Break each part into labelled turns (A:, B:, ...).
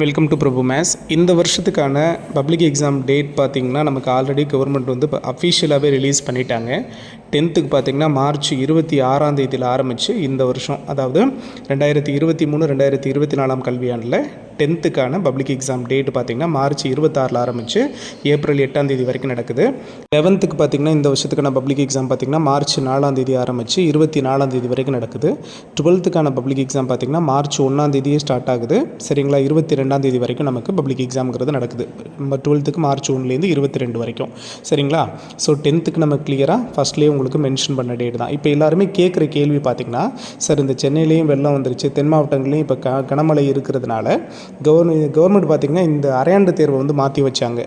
A: Welcome to Prabhu maze இந்த வருஷத்துக்கான public exam date பார்த்திங்கன்னா நமக்கு ஆல்ரெடி கவர்மெண்ட் வந்து இப்போ அஃபிஷியலாகவே ரிலீஸ் பண்ணிட்டாங்க. டென்த்துக்கு பார்த்திங்கன்னா மார்ச் இருபத்தி ஆறாம் தேதியில் ஆரம்பித்து இந்த வருஷம் அதாவது ரெண்டாயிரத்தி இருபத்தி மூணு ரெண்டாயிரத்தி இருபத்தி நாலாம் கல்வியாண்டில் டென்த்துக்கான பப்ளிக் எக்ஸாம் டேட் பார்த்திங்கன்னா மார்ச் இருபத்தாறில் ஆரம்பித்து ஏப்ரல் எட்டாம் தேதி வரைக்கும் நடக்குது. லெவன்த்துக்கு பார்த்திங்கன்னா இந்த வருஷத்துக்கான பப்ளிக் எக்ஸாம் பார்த்திங்கன்னா மார்ச் நாலாம் தேதி ஆரம்பித்து இருபத்தி நாலாம் தேதி வரைக்கும் நடக்குது. டுவெல்த்துக்கான பப்ளிக் எக்ஸாம் பார்த்திங்கன்னா மார்ச் ஒன்றாம் தேதியே ஸ்டார்ட் ஆகுது. சரிங்களா? இருபத்தி ரெண்டாம் தேதி வரைக்கும் நமக்கு பப்ளிக் எக்ஸாம்ங்கிறது நடக்குது. நம்ம டுவெல்த்துக்கு மார்ச் ஒன்றுலேருந்து இருபத்தி ரெண்டு வரைக்கும். சரிங்களா? ஸோ டென்த்துக்கு நம்ம கிளியராக ஃபஸ்ட்லேயே உங்களுக்கு மென்ஷன் பண்ண டேட் தான். இப்போ எல்லாருமே கேட்குற கேள்வி பார்த்திங்கன்னா சார் இந்த சென்னையிலையும் வெள்ளம் வந்துருச்சு தென் மாவட்டங்களையும் இப்போ க கனமழை இருக்கிறதுனால கவர்மெண்ட் கவர்மெண்ட் பார்த்திங்கன்னா இந்த அரையாண்டு தேர்வை வந்து மாற்றி வச்சாங்க.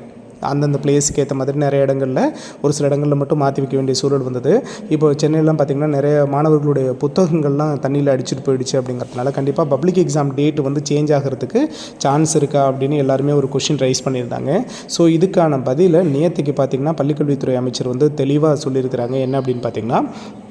A: அந்தந்த பிளேஸுக்கு ஏற்ற மாதிரி நிறைய இடங்களில் ஒரு சில இடங்களில் மட்டும் மாற்றி வைக்க வேண்டிய சூழல் வந்தது. இப்போ சென்னையிலாம் பார்த்திங்கன்னா நிறைய மாணவர்களுடைய புத்தகங்கள்லாம் தண்ணியில் அடிச்சுட்டு போயிடுச்சு அப்படிங்கிறதுனால கண்டிப்பாக பப்ளிக் எக்ஸாம் டேட் வந்து சேஞ்ச் ஆகிறதுக்கு சான்ஸ் இருக்கா அப்படின்னு எல்லாருமே ஒரு கொஷின் ரைஸ் பண்ணியிருந்தாங்க. ஸோ இதுக்கான பதிலை நேற்றுக்கு பார்த்திங்கன்னா பள்ளிக்கல்வித்துறை அமைச்சர் வந்து தெளிவாக சொல்லியிருக்கிறாங்க. என்ன அப்படின்னு பார்த்திங்கன்னா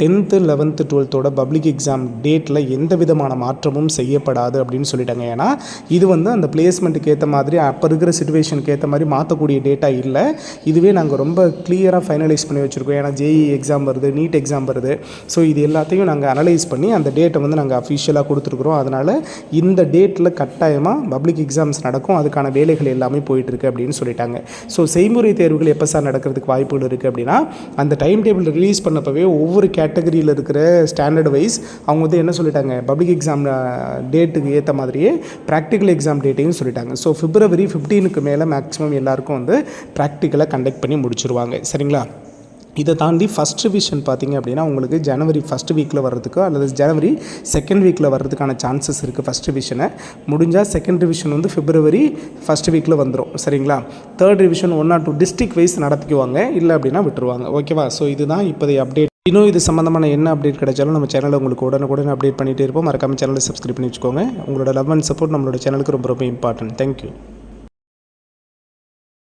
A: டென்த்து லெவன்த்து டுவெல்த்தோட பப்ளிக் எக்ஸாம் டேட்டில் எந்த விதமான மாற்றமும் செய்யப்படாது அப்படின்னு சொல்லிட்டாங்க. ஏன்னா இது வந்து அந்த பிளேஸ்மெண்ட்டுக்கு ஏற்ற மாதிரி அப்போ இருக்கிற சுச்சுவேஷனுக்கு ஏற்ற மாதிரி மாற்றக்கூடிய டேட் டேட்டா இல்லை. இதுவே நாங்கள் ரொம்ப கிளியராக ஃபைனலைஸ் பண்ணி வச்சுருக்கோம். ஏன்னா ஜேஇ எக்ஸாம் வருது நீட் எக்ஸாம் வருது. ஸோ இது எல்லாத்தையும் நாங்கள் அனலைஸ் பண்ணி அந்த டேட்டை வந்து நாங்கள் அஃபிஷியலாக கொடுத்துருக்குறோம். அதனால் இந்த டேட்டில் கட்டாயமாக பப்ளிக் எக்ஸாம்ஸ் நடக்கும். அதுக்கான வேலைகள் எல்லாமே போயிட்டுருக்கு அப்படின்னு சொல்லிட்டாங்க. ஸோ செய்முறை தேர்வுகள் எப்போ சார் நடக்கிறதுக்கு வாய்ப்புகள் இருக்குது அப்படின்னா அந்த டைம் டேபிள் ரிலீஸ் பண்ணப்பவே ஒவ்வொரு கேட்டகரியில் இருக்கிற ஸ்டாண்டர்ட் வைஸ் அவங்க வந்து என்ன சொல்லிட்டாங்க? பப்ளிக் எக்ஸாம் டேட்டுக்கு ஏற்ற மாதிரியே ப்ராக்டிக்கல் எக்ஸாம் டேட்டையும் சொல்லிட்டாங்க. ஸோ பிப்ரவரி ஃபிஃப்டீனுக்கு மேலே மேக்ஸிமம் எல்லாருக்கும் வந்து ப்ராக்டிக்கலாக கண்டக்ட் பண்ணி முடிச்சிருவாங்க. சரிங்களா? இதை தாண்டி ஃபஸ்ட் ரிவிஷன் பார்த்தீங்க அப்படின்னா உங்களுக்கு ஜனவரி ஃபஸ்ட் வீக்கில் வர்றதுக்கோ அல்லது ஜனவரி செகண்ட் வீக்கில் வர்றதுக்கான சான்சஸ் இருக்குது ஃபஸ்ட் ரிவிஷனை முடிஞ்சால் செகண்ட் ரிவிஷன் வந்து ஃபிப்ரவரி ஃபஸ்ட் வீக்கில் வந்துடும் சரிங்களா? Third revision one or two district wise நடத்திக்குவாங்க. இல்லை அப்படின்னா விட்டுருவாங்க. ஓகேவா ஸோ இதுதான் இப்போதைய அப்டேட் இன்னும் இது சம்மந்தமான என்ன அப்டேட் கிடைச்சாலும் நம்ம சேனலில் உங்களுக்கு உடனுக்குடன் அப்டேட் பண்ணிகிட்டே இருப்போம். மறக்காம சேனலை சப்ஸ்கிரைப் பண்ணி வச்சுக்கோங்க. உங்களோட லவ் அண்ட் சப்போர்ட் நம்மளோட சேனலுக்கு ரொம்ப ரொம்ப இம்பார்ட்டன்ட் தேங்க்யூ